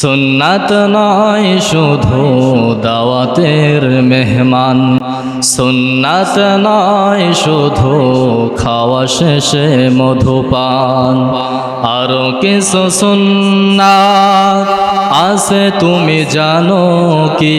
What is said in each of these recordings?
সুন্নাত নয়, শুধু দাওয়াতের মেহমান। সুন্নাত নয়, শুধু খাওয়া শেষে মধুপান। আরও কিছু সুন্নাত আছে, তুমি জানো কি?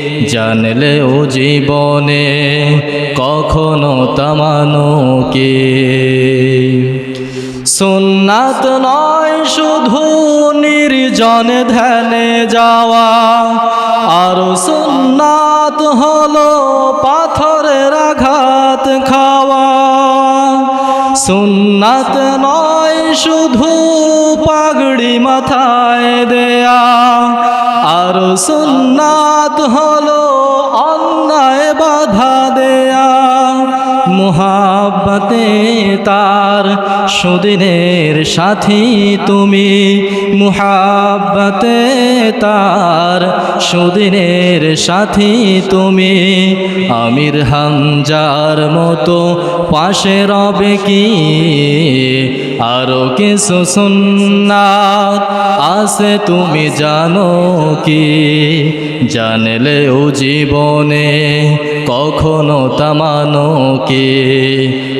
জানলেও জীবনে কখনো তামানো কি? সুন্নাত নয়, শুধু নির্জনে ধ্যানে যাওয়া। আর সুন্নাত হলো পাথরের আঘাত খাওয়া। সুন্নাত নয়, শুধু পাগড়ি মাথায় দেয়া। সুন্নাত হলো অন্যায় বাধা দেয়া মুহাব্বতে তার সুদিনের সাথী তুমি। মুহাব্বতে তার সুদিনের সাথী তুমি। আমির হামজার মতো পাশে রবে কি? আরও কিছু সুন্নাত আছে তুমি জানো কি? জানলেও জীবনে কখনো তামানো কি?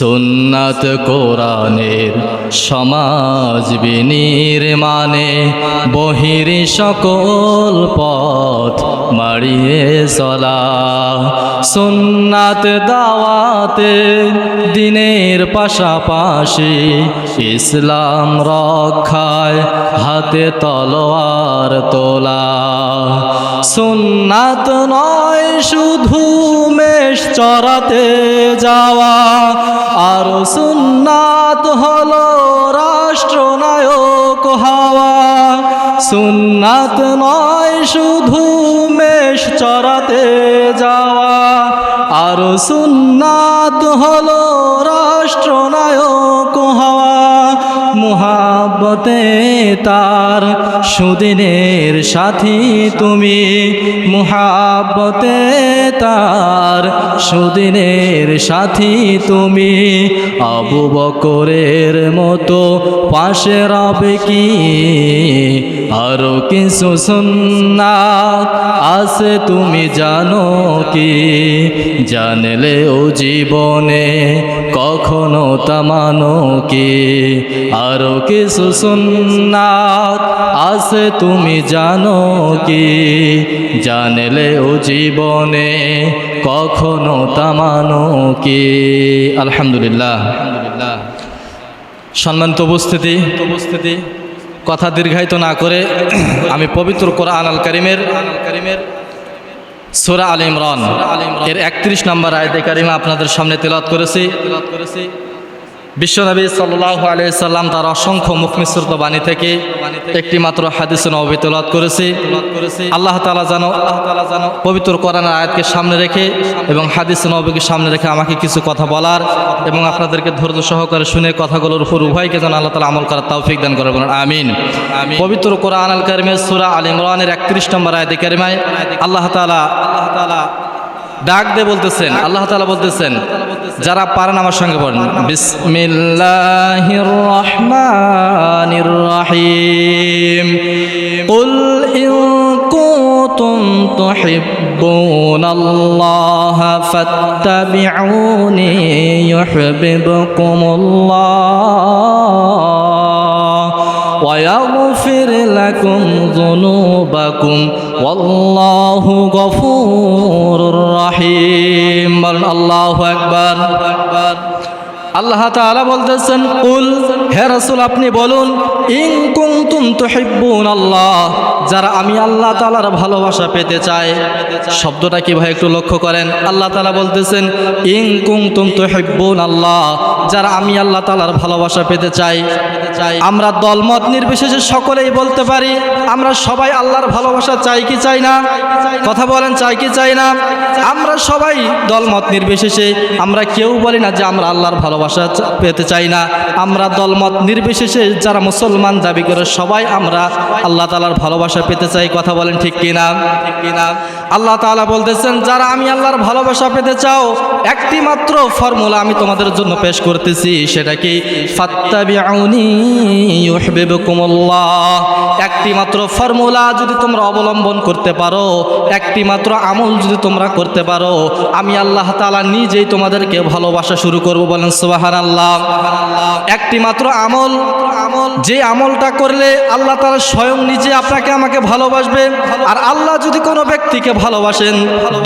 সুন্নাত কোরআনের সমাজ বিনির্মাণে বহির সকল পথ মারিয়ে চলা। সুন্নাত দাওয়াতে দিনের পাশাপাশি ইসলাম রক্ষায় হাতে তলোয়ার তোলা। সুন্নাত নয় শুধু মেষ চড়াতে যাওয়া। আর সুন্নাত হলো রাষ্ট্রনায়ক হাওয়া। সুন্নাত নয় শুধু মেষ চড়াতে যাওয়া। আর সুন্নাত হলো রাষ্ট্রনায়ক হাওয়া। মুহাব্বতে তার সুদিনের সাথী তুমি। মুহাব্বতে তার সুদিনের সাথী তুমি। আবু বকরের মতো পাশে রবে কি? আরও কিছু সুন্নাত আছে তুমি জানো কি? জানলেও জীবনে কখনো তামানো কি? আরও কিছু সুন্নাত আছে, তুমি জানো কি? জানলেও জীবনে কখনো তামানো কি? আলহামদুলিল্লাহ। সম্মানিত উপস্থিতি উপস্থিতি কথা দীর্ঘায়িত না করে আমি পবিত্র কোরআন আল করিমের করিমের সুরা আল ইমরান এর একত্রিশ নম্বর আয়তে কারিমা আপনাদের সামনে তেলাত করেছি তেলাত করেছি। বিশ্বনবী সাল্লাহ আলিয়াল্লাম তার অসংখ্য মুখমিশ্রিত বাণী থেকে একটি মাত্র হাদিস নবী করেছি। আল্লাহ তালা জানো আল্লাহ তালা জানো পবিত্র কোরআনের আয়াতকে সামনে রেখে এবং হাদিস নবীকে সামনে রেখে আমাকে কিছু কথা বলার এবং আপনাদেরকে ধৈর্য সহকারে শুনে কথাগুলোর উপর উভয়কে যেন আল্লাহ তালা আমল করার তৌফিক দান করে বলেন। আমিন। পবিত্র কোরআন আল কারিমের সুরা আল ইমরানের একত্রিশ নম্বর আয়তে কারিমায় আল্লাহ তালা আল্লাহ তালা ডাক দিয়ে বলতেছেন আল্লাহ তালা বলতেছেন যারা পারেন আমার সঙ্গে পড়েন বিসমিল্লাহির রহমানির রহিম قل إن كنتم تحبون الله فاتبعوني يحببكم الله ويغفر لكم ذنوبكم والله غفور رحيم বলেন আল্লাহু আকবার আল্লাহ তাআলা বলতেছেন কুল হে রাসূল আপনি বলুন ইন কুনতুম তুহিব্বুন আল্লাহ যারা আমি আল্লাহ তাআলার ভালোবাসা পেতে চাই। শব্দটা কি ভাই একটু লক্ষ্য করেন? আল্লাহ তাআলা বলতেছেন, ইন কুনতুম তুহিব্বুন আল্লাহ যারা আমি আল্লাহ তাআলার ভালোবাসা পেতে চাই। আমরা দলমত নির্বিশেষে সকলেই বলতে পারি, আমরা সবাই আল্লাহর ভালোবাসা চাই কি চাই না? কথা বলেন, চাই কি চাই না? আমরা সবাই দলমত নির্বিশেষে, আমরা কেউ বলি না যে আমরা আল্লাহর ভালোবাসা পেতে চাই না। আমরা দলমত নির্বিশেষে যারা মুসলমান দাবি করে সবাই আমরা আল্লাহ তালার ভালোবাসা পেতে চাই। কথা বলেন ঠিক কিনা ঠিক কিনা? আল্লাহ তালা বলতেছেন, যারা আমি আল্লাহর ভালোবাসা পেতে চাও একটি মাত্র ফর্মুলা আমি তোমাদের জন্য পেশ করতেছি, সেটা কি? একটি মাত্র ফর্মুলা যদি তোমরা অবলম্বন করতে পারো একটি মাত্র আমল যদি তোমরা করতে পারো, আমি আল্লাহ তাআলা নিজেই তোমাদেরকে ভালোবাসা শুরু করব বলেন, সুবহানাল্লাহ। একটি মাত্র আমল আমল যে আমলটা করলে আল্লাহ তালা স্বয়ং নিজে আপনাকে আমাকে ভালোবাসবে, আর আল্লাহ যদি কোনো ব্যক্তিকে ভালোবাসেন,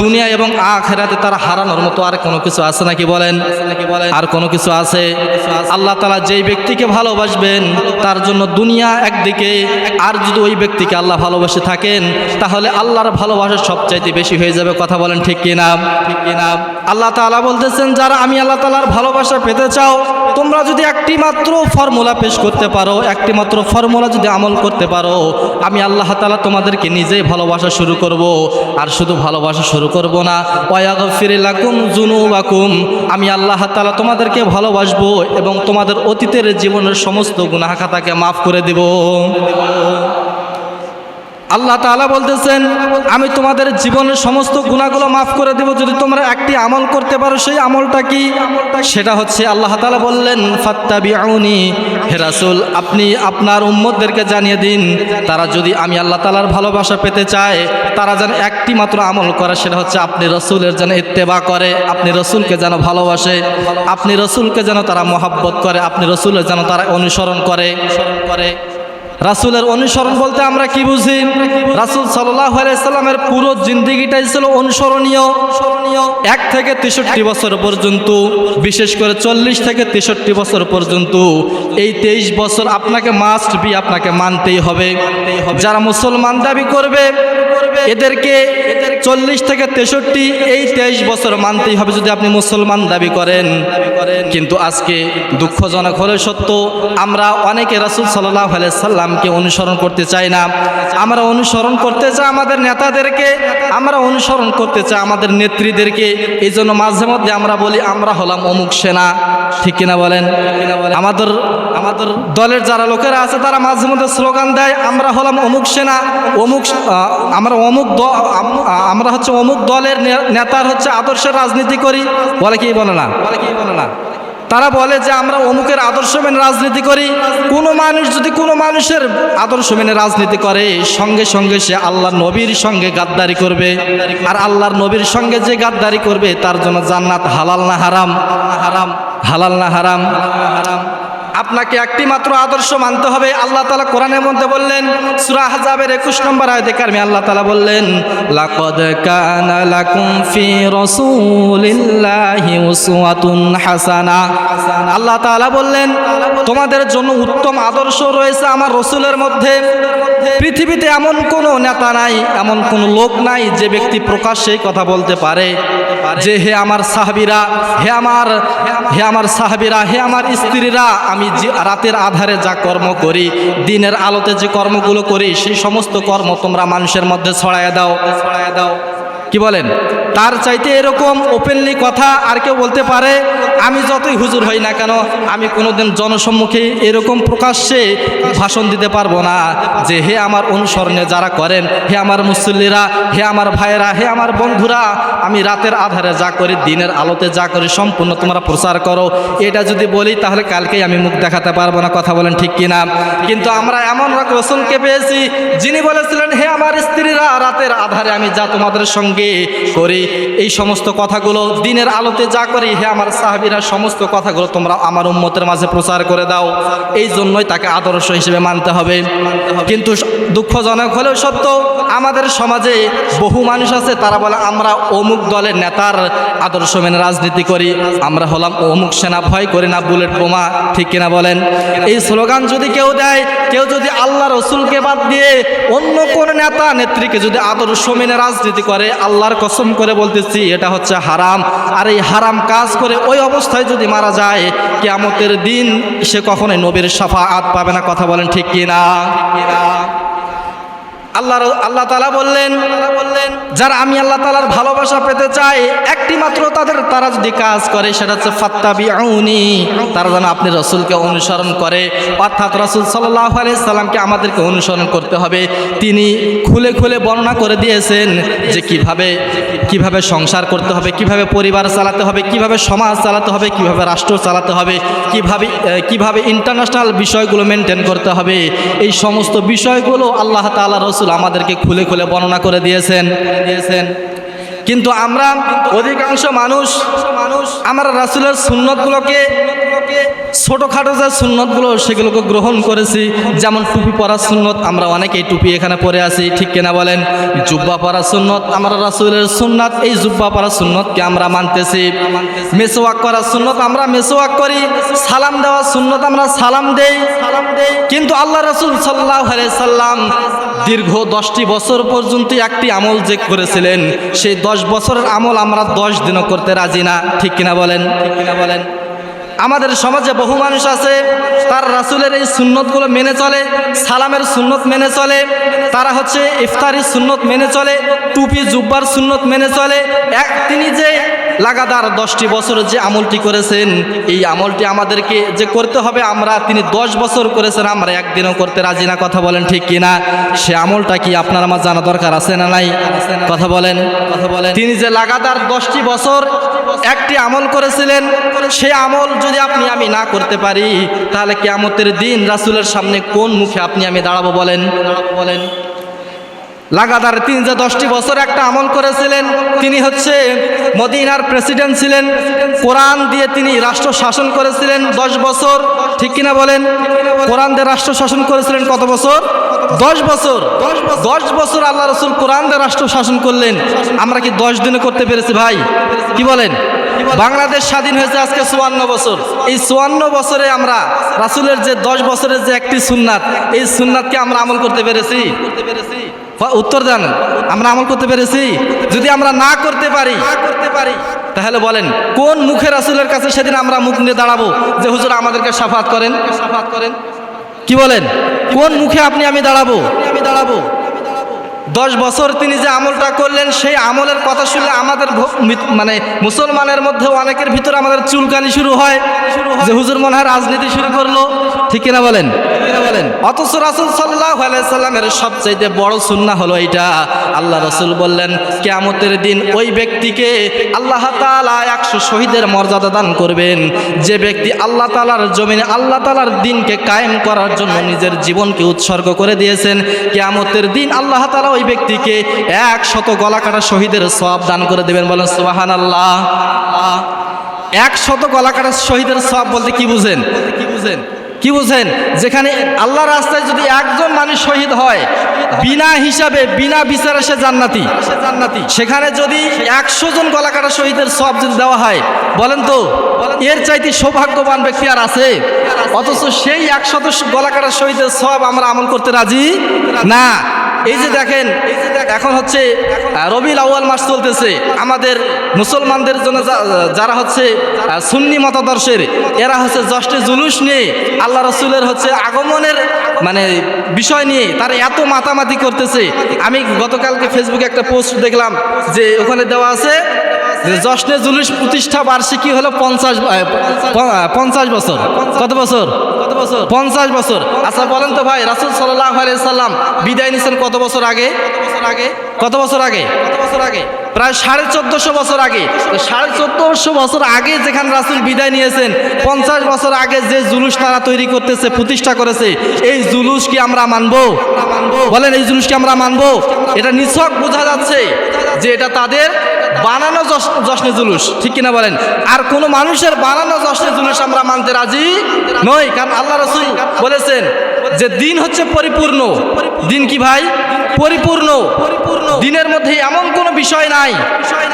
দুনিয়া এবং আখেরাতে তারা হারানোর মতো আর কোনো কিছু আছে নাকি বলেন? আর কোনো কিছু আছে? আল্লাহ তালা যেই ব্যক্তিকে ভালোবাসবেন, তার জন্য দুনিয়া একদিকে। আর যদি ওই ব্যক্তিকে আল্লাহ ভালোবাসে থাকেন, তাহলে আল্লাহর ভালোবাসা সবচাইতে বেশি হয়ে যাবে, কথা বলেন ঠিক কিনা ঠিক কিনা? আল্লাহ তাআলা বলতেছেন, যারা আমি আল্লাহ তাআলার ভালোবাসা পেতে চাও, তোমরা যদি একটি মাত্র ফর্মুলা পেশ করতে পারো একটি মাত্র ফর্মুলা যদি আমল করতে পারো, আমি আল্লাহ তালা তোমাদেরকে নিজেই ভালোবাসা শুরু করব। আর শুধু ভালোবাসা শুরু করব না ওয়াগফিরিলাকুম জুনুবাকুম আমি আল্লাহ তালা তোমাদেরকে ভালোবাসবো এবং তোমাদের অতীতের জীবনের সমস্ত গুনাহ খাতাকে মাফ করে দেব। আল্লাহ তাআলা বলতেছেন, আমি তোমাদের জীবনের সমস্ত গুণাগুলো মাফ করে দেব। যদি তোমরা একটি আমল করতে পারো, সেই আমলটা কি? সেটা হচ্ছে আল্লাহ তালা বললেন, ফাত্তাবিউনি, হে রাসূল, আপনি আপনার উম্মতদেরকে জানিয়ে দিন। তারা যদি আমি আল্লাহ তালার ভালোবাসা পেতে চায়, তারা যেন একটি মাত্র আমল করে, সেটা হচ্ছে আপনি রসুলের যেন ইত্তেবা করে, আপনি রসুলকে যেন ভালোবাসে, আপনি রসুলকে যেন তারা মহাব্বত করে, আপনি রসুলের যেন তারা অনুসরণ করে অনুসরণ করে। রাসুলের অনুসরণ বলতে আমরা কি বুঝি? রাসুল সাল্লামের পুরো জিন্দিগিটাই ছিল অনুসরণীয়। এক থেকে তেষট্টি বছর পর্যন্ত, বিশেষ করে চল্লিশ থেকে তেষট্টি বছর পর্যন্ত এই তেইশ বছর আপনাকে মাস্ট বি আপনাকে মানতেই হবে। যারা মুসলমান দাবি করবে, এদেরকে চল্লিশ থেকে তেষট্টি এই তেইশ বছর মানতেই হবে যদি আপনি মুসলমান দাবি করেন। কিন্তু আজকে দুঃখজনক হলে সত্য, আমরা অনেকে রাসুল সাল্লাহ সাল্লামকে অনুসরণ করতে চাই না। আমরা অনুসরণ করতে চাই আমাদের নেতাদেরকে, আমরা অনুসরণ করতে চাই আমাদের নেত্রীদেরকে। এই জন্য মাঝে মধ্যে আমরা বলি, আমরা হলাম অমুক সেনা। ঠিক কিনা বলেন? আমাদের আমাদের দলের যারা লোকেরা আছে, তারা মাঝে মধ্যে স্লোগান দেয়, আমরা হলাম অমুক সেনা, অমুক আমরা অমুক আমরা হচ্ছে অমুক দলের নেতার হচ্ছে আদর্শের রাজনীতি করি। বলে কি বলে না? বলে কি বলে না? তারা বলে যে, আমরা অমুকের আদর্শ মেনে রাজনীতি করি। কোনো মানুষ, যদি কোনো মানুষের আদর্শ মেনে রাজনীতি করে, সঙ্গে সঙ্গে সে আল্লাহর নবীর সঙ্গে গাদ্দারি করবে। আর আল্লাহর নবীর সঙ্গে যে গাদ্দারি করবে, তার জন্য জান্নাত হালাল না হারাম? হারাম? হালাল না হারাম হারাম? আপনাকে একটি মাত্র আদর্শ মানতে হবে। আল্লাহ তালা কোরআনের মধ্যে বললেন, সুরা হাজাবের একুশ নম্বর আয়তে কারমে আল্লাহ তালা বললেন, লাকদ কানা লাকুম ফি রাসূলিল্লাহি উসওয়াতুন হাসানা। আল্লাহ তাআলা বললেন, তোমাদের জন্য উত্তম আদর্শ রয়েছে আমার রসুলের মধ্যে। পৃথিবীতে এমন কোনো নেতা নাই, এমন কোনো লোক নাই যে ব্যক্তি প্রকাশ্যে কথা বলতে পারে। যে হে আমার সাহাবিরা, হে আমার হে আমার সাহাবিরা, হে আমার স্ত্রীরা, আমি রাতের আধারে যা কর্ম করি, দিনের আলোতে যে কর্মগুলো করি, সেই সমস্ত কর্ম তোমরা মানুষের মধ্যে ছড়ায় দাও। ছড়ায় দাও কি বলেন? তার চাইতে এরকম ওপেনলি কথা আর কেউ বলতে পারে? আমি যতই হুজুর হই না কেন, আমি কোনোদিন জনসম্মুখে এরকম প্রকাশ্যে ভাষণ দিতে পারব না যে হে আমার অনুসরণে যারা করেন, হে আমার মুসল্লিরা, হে আমার ভাইয়েরা, হে আমার বন্ধুরা, আমি রাতের আধারে যা করি, দিনের আলোতে যা করি, সম্পূর্ণ তোমরা প্রচার করো। এটা যদি বলি, তাহলে কালকেই আমি মুখ দেখাতে পারব না, কথা বলেন ঠিক কিনা? কিন্তু আমরা এমন রসুলকে পেয়েছি, যিনি বলেছিলেন, হে আমার স্ত্রীরা, রাতের আধারে আমি যা তোমাদের সঙ্গে করি, এই সমস্ত কথাগুলো দিনের আলোতে যা করি, হে আমার সাহাবি ওয়াহাবিরা সমস্ত কথাগুলো তোমরা আমার উম্মতের মাঝে প্রচার করে দাও। এই জন্যই তাকে আদর্শ হিসেবে মানতে হবে। কিন্তু দুঃখজনক হলেও সত্য, আমাদের সমাজে বহু মানুষ আছে, তারা বলে, আমরা অমুক দলের নেতার আদর্শ মেনে রাজনীতি করি। আমরা হলাম অমুক সেনা, ভয় করি না, বুলেট বোমা। ঠিক কিনা বলেন? এই স্লোগান যদি কেউ দেয়, কেউ যদি আল্লাহ রসুলকে বাদ দিয়ে অন্য কোন নেতা, নেত্রীকে যদি আদর্শ মেনে রাজনীতি করে, আল্লাহর কসম করে বলতেছি, এটা হচ্ছে হারাম। আর এই হারাম কাজ করে ওই অবস্থায় যদি মারা যায়, কেয়ামতের দিন সে কখনোই নবীর সাফা আত পাবে না, কথা বলেন ঠিক কিনা? আল্লাহ আল্লাহ তালা বললেন বললেন যারা আমি আল্লাহ তালার ভালোবাসা পেতে চাই, একটি মাত্র তাদের, তারা যদি কাজ করে, সেটা হচ্ছে ফাত্তাবি আউনি তারা যেন আপনি রসুলকে অনুসরণ করে। অর্থাৎ রসুল সাল্লাহ সাল্লামকে আমাদেরকে অনুসরণ করতে হবে। তিনি খুলে খুলে বর্ণনা করে দিয়েছেন যে কীভাবে কীভাবে সংসার করতে হবে, কীভাবে পরিবার চালাতে হবে, কীভাবে সমাজ চালাতে হবে, কীভাবে রাষ্ট্র চালাতে হবে, কীভাবে কীভাবে ইন্টারন্যাশনাল বিষয়গুলো মেনটেন করতে হবে। এই সমস্ত বিষয়গুলো আল্লাহ তাআলা রসুল আমাদেরকে খুলে খুলে বর্ণনা করে দিয়েছেন। দিয়েছেন কিন্তু আমরা অধিকাংশ মানুষ মানুষ, আমরা রাসুলের সুন্নতগুলোকে ছোটোখাটো যে সুন্নতগুলো সেগুলোকে গ্রহণ করেছি, যেমন টুপি পরা সুন্নত, আমরা অনেকেই টুপি এখানে পরে আছি, ঠিক কিনা বলেন? জুব্বা পরা সুন্নত, আমরা রাসুলের সুন্নাত, এই জুব্বা পরা সুন্নতকে আমরা মানতেছি। মেসোয়াক করা সুন্নত, আমরা মেসোয়াক করি। সালাম দেওয়া সুন্নত, আমরা সালাম দেই। সালাম দেই কিন্তু আল্লাহ রসুল সাল্লাহ সাল্লাম দীর্ঘ দশটি বছর পর্যন্ত একটি আমল যে করেছিলেন, সেই দশ বছরের আমল আমরা দশ দিনও করতে রাজি না ঠিক কিনা বলেন ঠিক কিনা বলেন? আমাদের সমাজে বহু মানুষ আছে, তার রাসুলের এই সুন্নতগুলো মেনে চলে, সালামের সুন্নত মেনে চলে, তারা হচ্ছে ইফতারির সুন্নত মেনে চলে, টুপি জুব্বার সুন্নত মেনে চলে, এক তিনি যে লাগাতার দশটি বছর যে আমলটি করেছেন, এই আমলটি আমাদেরকে যে করতে হবে, আমরা তিনি দশ বছর করেছেন, আমরা একদিনও করতে রাজি না। কথা বলেন ঠিক কিনা? সে আমলটা কি আপনার আমার জানা দরকার আছে না নাই? কথা বলেন। কথা বলেন তিনি যে লাগাতার দশটি বছর একটি আমল করেছিলেন, সে আমল যদি আপনি আমি না করতে পারি, তাহলে কেয়ামতের দিন রাসুলের সামনে কোন মুখে আপনি আমি দাঁড়াবো বলেন দাঁড়াবো বলেন? লাগাতার তিনি যে দশটি বছর একটা আমল করেছিলেন, তিনি হচ্ছে মদিনার প্রেসিডেন্ট ছিলেন। কোরআন দিয়ে তিনি রাষ্ট্র শাসন করেছিলেন দশ বছর। ঠিক কিনা বলেন? কোরআন দিয়ে রাষ্ট্র শাসন করেছিলেন কত বছর? দশ বছর। দশ বছর আল্লাহ রসুল কোরআন দিয়ে রাষ্ট্র শাসন করলেন। আমরা কি দশ দিনে করতে পেরেছি ভাই? কি বলেন? বাংলাদেশ স্বাধীন হয়েছে আজকে চুয়ান্ন বছর। এই চুয়ান্ন বছরে আমরা রাসুলের যে দশ বছরের যে একটি সুন্নাত, এই সুন্নাতকে আমরা আমল করতে পেরেছি। fa- উত্তর দেন, আমরা আমল করতে পেরেছি। যদি আমরা না করতে পারি করতে পারি তাহলে বলেন, কোন মুখে রাসুলের কাছে সেদিন আমরা মুখ নিয়ে দাঁড়াবো যে হুজুর আমাদেরকে সাফাত করেন? সাফাত করেন কি বলেন? কোন মুখে আপনি আমি দাঁড়াবো আমি দাঁড়াবো? দশ বছর তিনি যে আমলটা করলেন, সেই আমলের কথা শুনলে আমাদের মানে মুসলমানের মধ্যে অনেকের ভিতরে আমাদের চুলকানি শুরু হয়, যে হুজুর মনে হয় রাজনীতি শুরু করল। ঠিক কিনা বলেন? বলেন অথচ রাসুল সাল্লাহ সাল্লামের সবচাইতে বড় সুন্না হলো এইটা। আল্লাহ রসুল বললেন, কেয়ামতের দিন ওই ব্যক্তিকে আল্লাহ তালা একশো শহীদের মর্যাদা দান করবেন। যে ব্যক্তি আল্লাহ তালার জমিনে আল্লাহ তালার দিনকে কায়েম করার জন্য নিজের জীবনকে উৎসর্গ করে দিয়েছেন, কেয়ামতের দিন আল্লাহ তালা ওই ব্যক্তিকে এক শত গলা কাটা শহীদের সব দান করে দেবেন। বলেন সুবাহান আল্লাহ এক শত গলা কাটা শহীদের সব বলতে কি বুঝেন? কি বুঝেন? কি বুঝেন যেখানে আল্লাহ রাস্তায় যদি একজন মানুষ শহীদ হয়, বিনা হিসাবে, বিনা বিচারে সে জান্নাতি। জান্নাতি সেখানে যদি একশো জন গলা কাটা শহীদের সব যদি দেওয়া হয়, বলেন তো, এর চাইতে সৌভাগ্যবান ব্যক্তি আর আছে? অথচ সেই একশত গলা কাটা শহীদের সব আমরা আমল করতে রাজি? না। এই যে দেখেন, এখন হচ্ছে রবি আউয়াল মাস চলতেছে। আমাদের মুসলমানদের জন্য যারা হচ্ছে সুন্নি মতাদর্শের, এরা হচ্ছে জষ্টে জুলুস নিয়ে আল্লাহ রসুলের হচ্ছে আগমনের মানে বিষয় নিয়ে তার এত মাতামাতি করতেছে। আমি গতকালকে ফেসবুকে একটা পোস্ট দেখলাম যে ওখানে দেওয়া আছে যে জশ্নে জুলুস প্রতিষ্ঠা বার্ষিকী হলো পঞ্চাশ পঞ্চাশ বছর কত বছর। কত বছর? পঞ্চাশ বছর। আচ্ছা বলেন তো ভাই, রাসুল সাল্লাহ সাল্লাম বিদায় নিয়েছেন কত বছর আগে? কত বছর আগে? কত বছর আগে কত বছর আগে প্রায় সাড়ে চোদ্দশো বছর আগে। সাড়ে চোদ্দশো বছর আগে যেখানে রাসুল বিদায় নিয়েছেন, পঞ্চাশ বছর আগে যে জুলুস তারা তৈরি করতেছে, প্রতিষ্ঠা করেছে, এই জুলুস কি আমরা মানবো? বলেন, এই জুলুস কি আমরা মানবো? এটা নিছক বোঝা যাচ্ছে যে এটা তাদের বানানো জশ- জশ্নে জুলুস, ঠিক কিনা বলেন? আর কোনো মানুষের বানানো জশ্নে জুলুস আমরা মানতে রাজি নই, কারণ আল্লাহ রসুল বলেছেন যে দিন হচ্ছে পরিপূর্ণ। দিন কি ভাই? পরিপূর্ণ। পরিপূর্ণ দিনের মধ্যে এমন কোনো বিষয় নাই।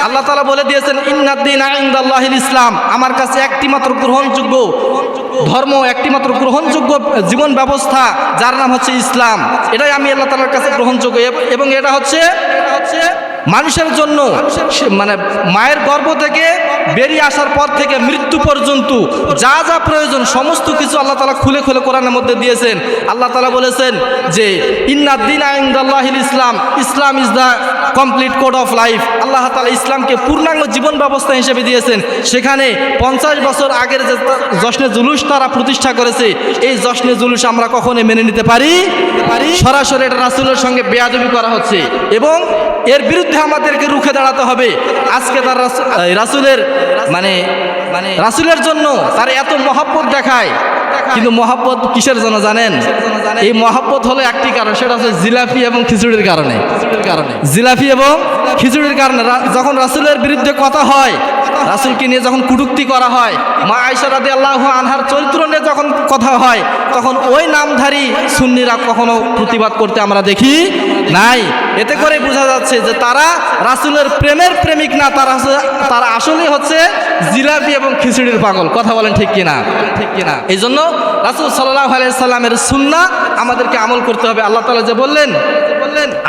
আল্লাহ তালা বলে দিয়েছেন ইন্নাদ্দিন আইন্দাল্লাহিল ইসলাম। আমার কাছে একটি মাত্র গ্রহণযোগ্য ধর্ম একটি মাত্র গ্রহণযোগ্য জীবন ব্যবস্থা, যার নাম হচ্ছে ইসলাম। এটাই আমি আল্লাহ তালার কাছে গ্রহণযোগ্য। এবং এটা হচ্ছে এটা হচ্ছে মানুষের জন্য মানে মায়ের গর্ভ থেকে বেরিয়ে আসার পর থেকে মৃত্যু পর্যন্ত যা যা প্রয়োজন, সমস্ত কিছু আল্লাহ তালা খুলে খুলে কোরআনের মধ্যে দিয়েছেন। আল্লাহ তালা বলেছেন যে ইন্নাদ্দিন আইন্দাল্লাহিল ইসলাম ইসলাম is the complete code of life. আল্লাহ তালা ইসলামকে পূর্ণাঙ্গ জীবন ব্যবস্থা হিসেবে দিয়েছেন। সেখানে পঞ্চাশ বছর আগের যে জশ্নে জুলুস তারা প্রতিষ্ঠা করেছে। এই জশ্নে জুলুস আমরা কখনোই মেনে নিতে পারি পারি? সরাসরি এটা রাসুলের সঙ্গে বেয়াদবি করা হচ্ছে। এবং এর বিরুদ্ধে আমাদেরকে রুখে দাঁড়াতে হবে। আজকে তার রাসু- রাসুলের মানে মানে রাসুলের জন্য তার এত মহাব্বত দেখায়। কিন্তু মহাব্বত কিসের জন্য জানেন? এই মহাব্বত হলো একটি কারণ, সেটা হচ্ছে জিলাফি এবং খিচুড়ির কারণে। কারণে জিলাপি এবং খিচুড়ির কারণে যখন রাসুলের বিরুদ্ধে কথা হয় রাসুলকে নিয়ে যখন কুটুক্তি করা হয়, মা আয়সা রাদি আল্লাহ আনহার চরিত্র নিয়ে যখন কথা হয়, তখন ওই নামধারী সুন্নিরা কখনো প্রতিবাদ করতে আমরা দেখি নাই। এতে করে বোঝা যাচ্ছে যে তারা রাসুলের প্রেমের প্রেমিক না, তারা তারা আসলে হচ্ছে জিলাপি এবং খিচুড়ির পাগল। কথা বলেন ঠিক কিনা? ঠিক কিনা? এই জন্য রাসুল সাল্লাহ সাল্লামের সুন্না আমাদেরকে আমল করতে হবে। আল্লাহ তালা যে বললেন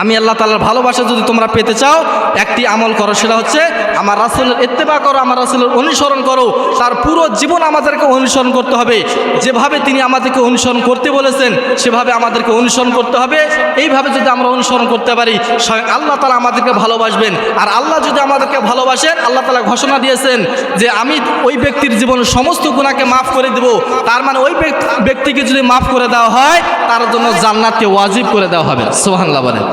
আমি আল্লাহ তালার ভালোবাসা যদি তোমরা পেতে চাও, একটি আমল করো, সেটা হচ্ছে আমার রাসুলের ইত্তেবা করো, আমার রাসুলের অনুসরণ করো, তার পুরো জীবন আমাদেরকে অনুসরণ করতে হবে। যেভাবে তিনি আমাদেরকে অনুসরণ করতে বলেছেন, সেভাবে আমাদেরকে অনুসরণ করতে হবে। এইভাবে যদি আমরা অনুসরণ করতে পারি, স্বয়ং আল্লাহ তালা আমাদেরকে ভালোবাসবেন। আর আল্লাহ যদি আমাদেরকে ভালোবাসেন, আল্লাহ তালা ঘোষণা দিয়েছেন যে আমি ওই ব্যক্তির জীবনের সমস্ত গুণাকে মাফ করে দেব। তার মানে ওই ব্যক্তিকে যদি মাফ করে দেওয়া হয়, তার জন্য জান্নাতকে ওয়াজিব করে দেওয়া হবে। সোহান্লা বলেন।